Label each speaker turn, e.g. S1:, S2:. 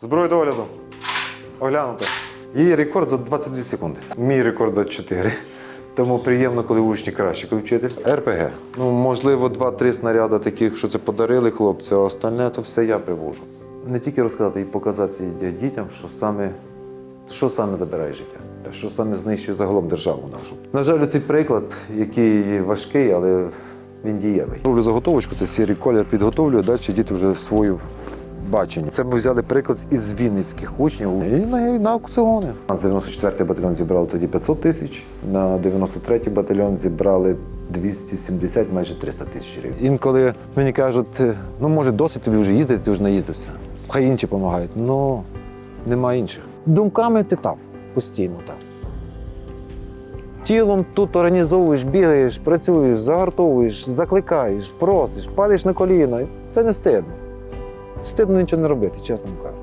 S1: Зброю догляду. Оглянути. Її рекорд за 22 секунди. Мій рекорд 24. Тому приємно, коли учні краще, коли вчитель. РПГ. Ну, можливо, два-три снаряди таких, що це подарили хлопці, а остальне то все я привожу. Не тільки розказати і показати дітям, що саме, що саме забирає життя, що саме знищує загалом державу нашу. На жаль, цей приклад, який важкий, але він дієвий. Роблю заготовочку, це сірий колір підготовлюю, далі діти вже свою бачення. Це ми взяли приклад із вінницьких учнів і на, на аукціони. У нас 94-й батальйон зібрали тоді 500 тисяч, на 93-й батальйон зібрали 270, майже 300 тисяч гривень. Інколи мені кажуть, ну може досить тобі вже їздити, ти вже наїздився. Хай інші допомагають. Ну нема інших. Думками ти там, постійно там. Тілом тут організовуєш, бігаєш, працюєш, загартовуєш, закликаєш, просиш, падаєш на коліна. Це не стидно. Стидно нічого не робити, чесно кажу.